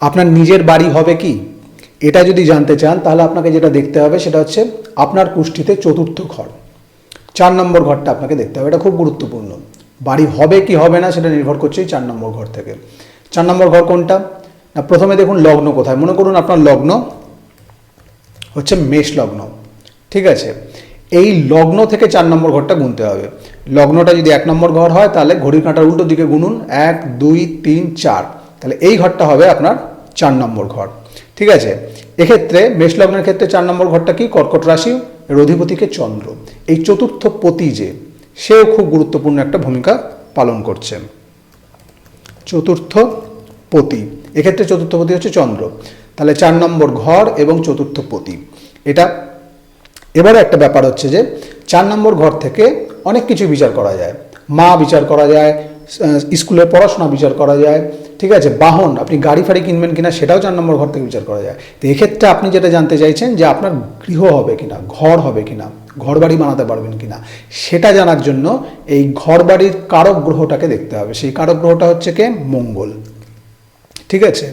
আপনার নিজের বাড়ি হবে কি? এটা যদি জানতে চান, তাহলে আপনাকে যেটা দেখতে হবে, সেটা হচ্ছে আপনার কুষ্ঠিতে চতুর্থ ঘর। চার নম্বর ঘরটা আপনাকে দেখতে হবে, এটা খুব গুরুত্বপূর্ণ। বাড়ি হবে কি হবে না, সেটা নির্ভর করছে এই চার নম্বর ঘর থেকে। চার নম্বর ঘর কোনটা? না, প্রথমে দেখুন লগ্ন কোথায়। মনে করুন আপনার লগ্ন হচ্ছে মেষ লগ্ন। ঠিক আছে? এই লগ্ন থেকে চার নম্বর ঘরটা গুনতে হবে। লগ্নটা যদি এক নম্বর ঘর হয়, তাহলে ঘড়ির কাঁটার উল্টো দিকে গুনুন। এক, দুই, তিন, চার। তাহলে এই ঘরটা হবে আপনার চার নম্বর ঘর। ঠিক আছে? এক্ষেত্রে মেষ লগ্নের ক্ষেত্রে চার নম্বর ঘরটা কি? কর্কট রাশি, এর অধিপতিকে চন্দ্র। এই চতুর্থ পতি যে, সেও খুব গুরুত্বপূর্ণ একটা ভূমিকা পালন করছেন চতুর্থ পতি। এক্ষেত্রে চতুর্থ পতি হচ্ছে চন্দ্র। তাহলে চার নম্বর ঘর এবং চতুর্থ পতি। এটা এবারে একটা ব্যাপার হচ্ছে যে, চার নম্বর ঘর থেকে অনেক কিছু বিচার করা যায়। মা বিচার করা যায় স্কুলের পড়াশোনা বিচার করা যায় ঠিক আছে, বাহন, আপনি গাড়ি ফাড়ি কিনবেন কিনা সেটাও চার নম্বর ঘর থেকে বিচার করা যায়। তো এক্ষেত্রে আপনি যেটা জানতে চাইছেন যে আপনার গৃহ হবে কিনা, ঘর হবে কিনা ঘর বাড়ি বানাতে পারবেন কিনা, সেটা জানার জন্য এই ঘর বাড়ির কারক গ্রহটাকে দেখতে হবে। সেই কারক গ্রহটা হচ্ছে কে? মঙ্গল। ঠিক আছে?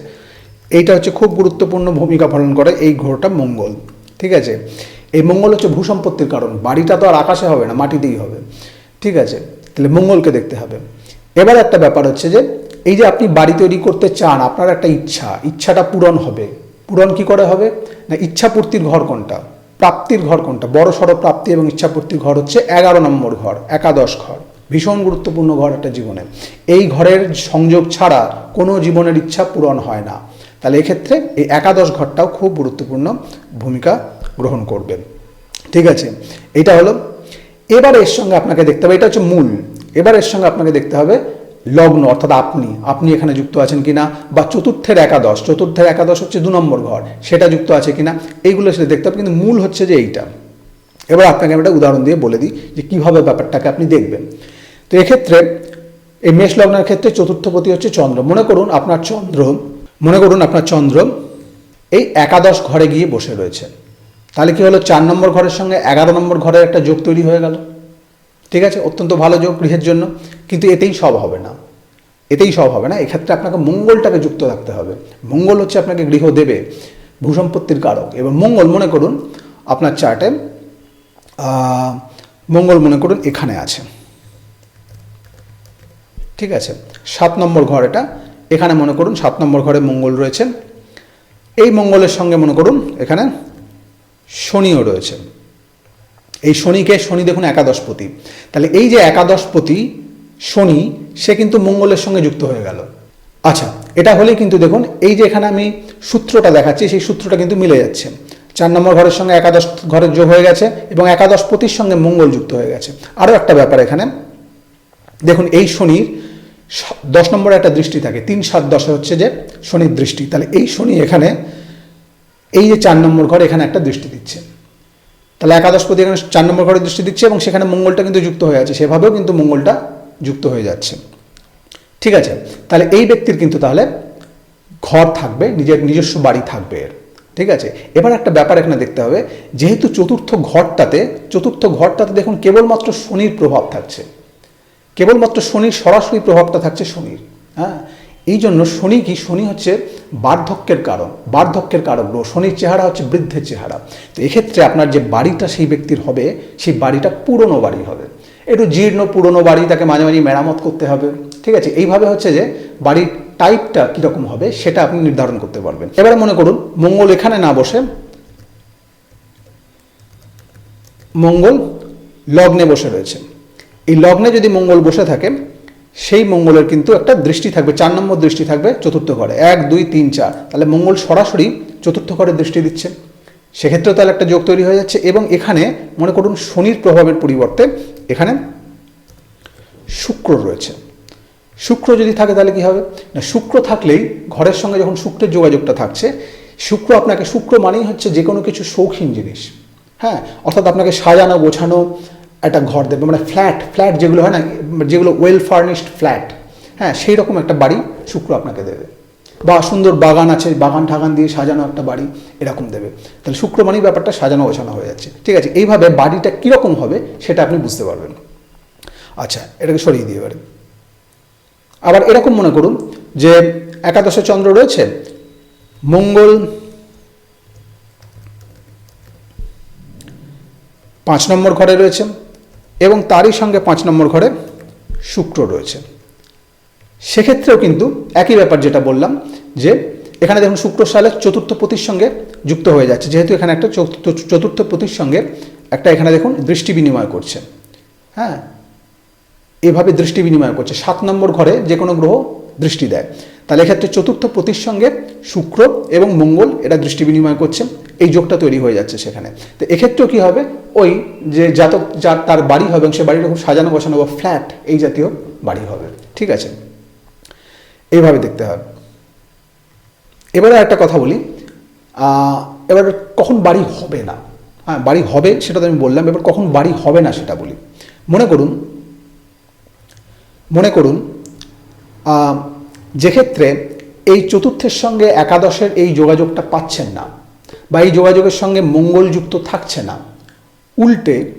এইটা হচ্ছে খুব গুরুত্বপূর্ণ ভূমিকা পালন করে, এই গ্রহটা মঙ্গল। ঠিক আছে? এই মঙ্গল হচ্ছে ভূসম্পত্তির কারণ। বাড়িটা তো আর আকাশে হবে না মাটিতেই হবে। ঠিক আছে? তাহলে মঙ্গলকে দেখতে হবে। এবার একটা ব্যাপার হচ্ছে যে এই যে আপনি বাড়ি তৈরি করতে চান, আপনার একটা ইচ্ছা, ইচ্ছাটা পূরণ হবে। পূরণ কি করে হবে? না ইচ্ছা পূর্তির ঘর কোনটা? প্রাপ্তির ঘর কোনটা? বড় সড়ো প্রাপ্তি এবং ইচ্ছা পূর্তির ঘর হচ্ছে এগারো নম্বর ঘর, একাদশ ঘর। ভীষণ গুরুত্বপূর্ণ ঘর একটা জীবনে। এই ঘরের সংযোগ ছাড়া কোনো জীবনের ইচ্ছা পূরণ হয় না। তাহলে এক্ষেত্রে এই একাদশ ঘরটাও খুব গুরুত্বপূর্ণ ভূমিকা গ্রহণ করবে। ঠিক আছে? এটা হলো। এবার এর সঙ্গে আপনাকে দেখতে হবে, এটা হচ্ছে মূল। এবার এর সঙ্গে আপনাকে দেখতে হবে লগ্ন, অর্থাৎ আপনি আপনি এখানে যুক্ত আছেন কিনা, বা চতুর্থের একাদশ চতুর্থের একাদশ হচ্ছে দু নম্বর ঘর, সেটা যুক্ত আছে কিনা, এইগুলো সেটা দেখতে হবে, কিন্তু মূল হচ্ছে যে এইটা। এবার আপনাকে আমি একটা উদাহরণ দিয়ে বলে দিই যে কীভাবে ব্যাপারটাকে আপনি দেখবেন। তো এক্ষেত্রে, এই মেষ লগ্নের ক্ষেত্রে চতুর্থপতি হচ্ছে চন্দ্র। মনে করুন আপনার চন্দ্র, মনে করুন আপনার চন্দ্র এই একাদশ ঘরে গিয়ে বসে রয়েছে। তাহলে কি হলো? চার নম্বর ঘরের সঙ্গে এগারো নম্বর ঘরের একটা যোগ তৈরি হয়ে গেল। ঠিক আছে? অত্যন্ত ভালো যোগ গৃহের জন্য। কিন্তু এতেই সব হবে না। এতেই সব হবে না। এক্ষেত্রে আপনাকে মঙ্গলটাকে যুক্ত রাখতে হবে। মঙ্গল হচ্ছে আপনাকে গৃহ দেবে, ভূসম্পত্তির কারক। এবং মঙ্গল, মনে করুন, আপনার চার্টে মঙ্গল মনে করুন এখানে আছে। ঠিক আছে? সাত নম্বর ঘর এটা। এখানে মনে করুন সাত নম্বর ঘরে মঙ্গল রয়েছে। এই মঙ্গলের সঙ্গে মনে করুন, এখানে শনিও রয়েছে। এই শনিকে শনি দেখুন একাদশপতি। তাহলে এই যে একাদশপতি শনি, সে কিন্তু মঙ্গলের সঙ্গে যুক্ত হয়ে গেল। আচ্ছা এটা হলেই কিন্তু দেখুন, এই যে এখানে আমি সূত্রটা দেখাচ্ছি, সেই সূত্রটা কিন্তু মিলে যাচ্ছে। চার নম্বর ঘরের সঙ্গে একাদশ ঘরের যোগ হয়ে গেছে এবং একাদশপতির সঙ্গে মঙ্গল যুক্ত হয়ে গেছে। আরও একটা ব্যাপার এখানে। দেখুন, এই শনির দশ নম্বরে একটা দৃষ্টি থাকে। তিন সাত দশে হচ্ছে যে শনির দৃষ্টি। তাহলে এই শনি এখানে, এই যে চার নম্বর ঘর এখানে একটা দৃষ্টি দিচ্ছে। তাহলে একাদশপতি এখানে চার নম্বর ঘরে দৃষ্টি দিচ্ছে এবং সেখানে মঙ্গলটা কিন্তু যুক্ত হয়ে আছে। সেভাবেও কিন্তু মঙ্গলটা যুক্ত হয়ে যাচ্ছে। ঠিক আছে? তাহলে এই ব্যক্তির কিন্তু তাহলে ঘর থাকবে, নিজের নিজস্ব বাড়ি থাকবে এর। ঠিক আছে? এবার একটা ব্যাপার এখানে দেখতে হবে, যেহেতু চতুর্থ ঘরটাতে চতুর্থ ঘরটাতে দেখুন কেবলমাত্র শনির প্রভাব থাকছে। কেবলমাত্র শনির সরাসরি প্রভাবটা থাকছে শনির হ্যাঁ? এই জন্য শনি কি? শনি হচ্ছে বার্ধক্যের কারণ বার্ধক্যের কারণ গ্রহ। শনির চেহারা হচ্ছে বৃদ্ধের চেহারা। তো এক্ষেত্রে আপনার যে বাড়িটা সেই ব্যক্তির হবে, সেই বাড়িটা পুরনো বাড়ি হবে। একটু জীর্ণ পুরনো বাড়ি, তাকে মাঝে মাঝে মেরামত করতে হবে। ঠিক আছে? এইভাবে হচ্ছে যে বাড়ির টাইপটা কীরকম হবে, সেটা আপনি নির্ধারণ করতে পারবেন। এবারে মনে করুন, মঙ্গল এখানে না বসে। মঙ্গল লগ্নে বসে রয়েছে। এই লগ্নে যদি মঙ্গল বসে থাকে সেই মঙ্গলের কিন্তু একটা দৃষ্টি থাকবে, চার নম্বর দৃষ্টি থাকবে চতুর্থ ঘরে। এক, দুই, তিন, চার। তাহলে মঙ্গল সরাসরি চতুর্থ ঘরে দৃষ্টি দিচ্ছে। সেক্ষেত্রেও তাহলে একটা যোগ তৈরি হয়ে যাচ্ছে এবং এখানে মনে করুন শনির প্রভাবের পরিবর্তে এখানে শুক্র রয়েছে। শুক্র যদি থাকে তাহলে কি হবে? না, শুক্র থাকলেই ঘরের সঙ্গে যখন শুক্রের যোগাযোগটা থাকছে, শুক্র আপনাকে, শুক্র মানেই হচ্ছে যে কোনো কিছু শৌখিন জিনিস। হ্যাঁ অর্থাৎ আপনাকে সাজানো, গোছানো একটা ঘর দেবে মানে ফ্ল্যাট ফ্ল্যাট যেগুলো হয় না, যেগুলো ওয়েল ফার্নিশড ফ্ল্যাট হ্যাঁ সেই রকম একটা বাড়ি শুক্র আপনাকে দেবে। বা সুন্দর বাগান আছে, বাগান ঠাগান দিয়ে সাজানো একটা বাড়ি এরকম দেবে। তাহলে শুক্র মানেই ব্যাপারটা সাজানো গোছানো হয়ে যাচ্ছে। ঠিক আছে, এইভাবে বাড়িটা কীরকম হবে সেটা আপনি বুঝতে পারবেন। আচ্ছা এটাকে সরিয়ে দিয়ে এবারে। আবার এরকম মনে করুন যে একাদশে চন্দ্র রয়েছে, মঙ্গল পাঁচ নম্বর ঘরে রয়েছে এবং তারই সঙ্গে পাঁচ নম্বর ঘরে শুক্র রয়েছে। সেক্ষেত্রেও কিন্তু একই ব্যাপার যেটা বললাম যে, এখানে দেখুন শুক্র সালে চতুর্থ পতির সঙ্গে যুক্ত হয়ে যাচ্ছে। যেহেতু এখানে একটা চতুর্থ চতুর্থ পতির সঙ্গে একটা এখানে দেখুন দৃষ্টি বিনিময় করছে। হ্যাঁ? এভাবে দৃষ্টি বিনিময় করছে। সাত নম্বর ঘরে যে কোনো গ্রহ দৃষ্টি দেয়। তাহলে এক্ষেত্রে চতুর্থ পতির সঙ্গে শুক্র এবং মঙ্গল এটা দৃষ্টি বিনিময় করছে। এই যোগটা তৈরি হয়ে যাচ্ছে সেখানে। তো এক্ষেত্রেও কি হবে? ওই যে জাতক যার তার বাড়ি হবে এবং সে বাড়িটা খুব সাজানো গোছানো বা ফ্ল্যাট এই জাতীয় বাড়ি হবে। ঠিক আছে? এইভাবে দেখতে হবে। এবারে একটা কথা বলি। এবার কখন বাড়ি হবে না? হ্যাঁ বাড়ি হবে সেটা তো আমি বললাম। এবার কখন বাড়ি হবে না সেটা বলি। মনে করুন মনে করুন আহ, যে ক্ষেত্রে এই চতুর্থের সঙ্গে একাদশের এই যোগাযোগটা পাচ্ছেন না বা এই যোগাযোগের সঙ্গে মঙ্গল যুক্ত থাকছে না উল্টে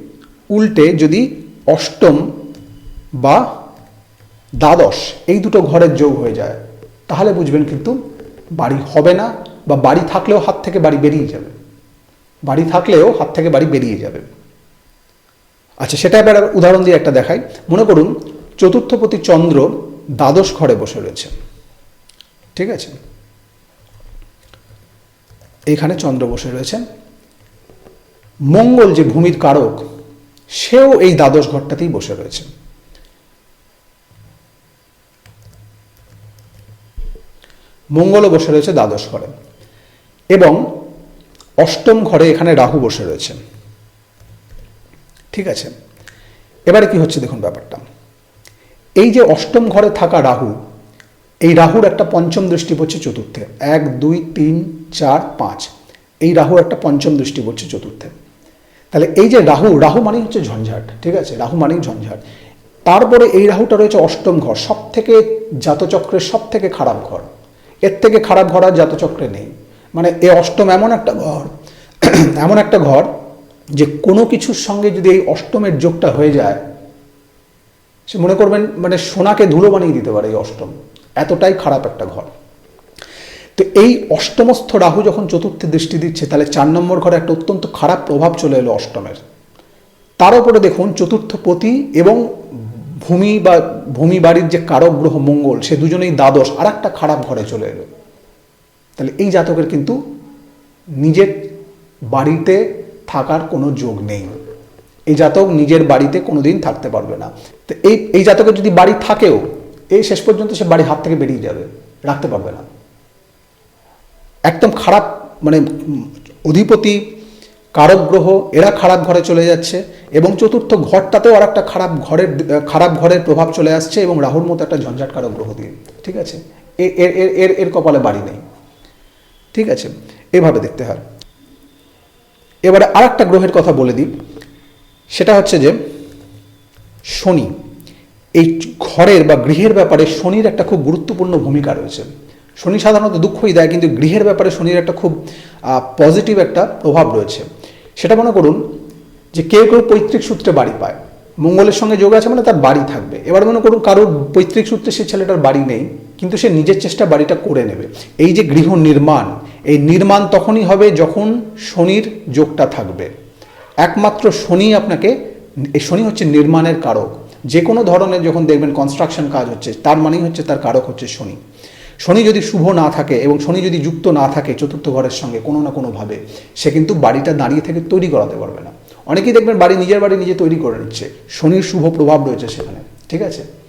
উল্টে যদি অষ্টম বা দ্বাদশ এই দুটো ঘরের যোগ হয়ে যায় তাহলে বুঝবেন কিন্তু বাড়ি হবে না বা বাড়ি থাকলেও হাত থেকে বাড়ি বেরিয়ে যাবে। বাড়ি থাকলেও হাত থেকে বাড়ি বেরিয়ে যাবে। আচ্ছা সেটা এবার উদাহরণ দিয়ে একটা দেখাই। মনে করুন চতুর্থপতি চন্দ্র দ্বাদশ ঘরে বসে রয়েছে। ঠিক আছে? এইখানে চন্দ্র বসে রয়েছে মঙ্গল যে ভূমির কারক, সেও এই দ্বাদশ ঘরটাতেই বসে রয়েছে মঙ্গলও বসে রয়েছে দ্বাদশ ঘরে এবং অষ্টম ঘরে এখানে রাহু বসে রয়েছে ঠিক আছে? এবারে কি হচ্ছে দেখুন ব্যাপারটা। এই যে অষ্টম ঘরে থাকা রাহু এই রাহুর একটা পঞ্চম দৃষ্টি পড়ছে চতুর্থে। এক, দুই, তিন, চার, পাঁচ। এই রাহুর একটা পঞ্চম দৃষ্টি পড়ছে চতুর্থে। তাহলে এই যে রাহু রাহু মানেই হচ্ছে ঝঞ্ঝাট, ঠিক আছে? রাহু মানেই ঝঞ্ঝাট। তারপরে এই রাহুটা রয়েছে অষ্টম ঘর সব থেকে জাতচক্রের সব থেকে খারাপ ঘর। এর থেকে খারাপ ঘর আর জাতচক্রে নেই। মানে এ অষ্টম এমন একটা ঘর, এমন একটা ঘর যে কোনো কিছুর সঙ্গে যদি এই অষ্টমের যোগটা হয়ে যায়, সে মনে করবেন মানে সোনাকে ধুলো বানিয়ে দিতে পারে এই অষ্টম। এতটাই খারাপ একটা ঘর। তো এই অষ্টমস্থ রাহু যখন চতুর্থে দৃষ্টি দিচ্ছে, তাহলে চার নম্বর ঘরে একটা অত্যন্ত খারাপ প্রভাব চলে এলো অষ্টমের। তার উপরে দেখুন, চতুর্থ পতি এবং ভূমি বা ভূমি বাড়ির যে কারক গ্রহ মঙ্গল, সে দুজনেই দ্বাদশ আর একটা খারাপ ঘরে চলে এলো। তাহলে এই জাতকের কিন্তু নিজের বাড়িতে থাকার কোনো যোগ নেই। এই জাতক নিজের বাড়িতে কোনোদিন থাকতে পারবে না। তো এই এই জাতকের যদি বাড়ি থাকেও এই শেষ পর্যন্ত সে বাড়ি হাত থেকে বেরিয়ে যাবে, রাখতে পারবে না। একদম খারাপ মানে অধিপতি কারক গ্রহ এরা খারাপ ঘরে চলে যাচ্ছে এবং চতুর্থ ঘরটাতেও আর একটা খারাপ ঘরের খারাপ ঘরের প্রভাব চলে আসছে এবং রাহুর মতো একটা ঝঞ্ঝাট কারক গ্রহ দিয়ে, ঠিক আছে? এর এর এর এর কপালে বাড়ি নেই, ঠিক আছে? এভাবে দেখতে হয়। এবারে আর একটা গ্রহের কথা বলে দিই, সেটা হচ্ছে যে শনি। এই ঘরের বা গৃহের ব্যাপারে শনির একটা খুব গুরুত্বপূর্ণ ভূমিকা রয়েছে। শনি সাধারণত দুঃখই দেয়, কিন্তু গৃহের ব্যাপারে শনির একটা খুব পজিটিভ একটা প্রভাব রয়েছে। সেটা মনে করুন যে কেউ কেউ পৈতৃক সূত্রে বাড়ি পায়। মঙ্গলের সঙ্গে যোগ আছে মানে তার বাড়ি থাকবে। এবার মনে করুন কারোর পৈতৃক সূত্রে সে ছেলেটার বাড়ি নেই, কিন্তু সে নিজের চেষ্টা বাড়িটা করে নেবে। এই যে গৃহ নির্মাণ, এই নির্মাণ তখনই হবে যখন শনির যোগটা থাকবে। একমাত্র শনি আপনাকে, এই শনি হচ্ছে নির্মাণের কারক। যে কোনো ধরনের যখন দেখবেন কনস্ট্রাকশন কাজ হচ্ছে, তার মানেই হচ্ছে তার কারক হচ্ছে শনি। শনি যদি শুভ না থাকে এবং শনি যদি যুক্ত না থাকে চতুর্থ ঘরের সঙ্গে কোনো না কোনোভাবে, সে কিন্তু বাড়িটা দাঁড়িয়ে থেকে তৈরি করাতে পারবে না। অনেকেই দেখবেন বাড়ি নিজের বাড়ি নিজে তৈরি করে নিচ্ছে, শনির শুভ প্রভাব রয়েছে সেখানে, ঠিক আছে?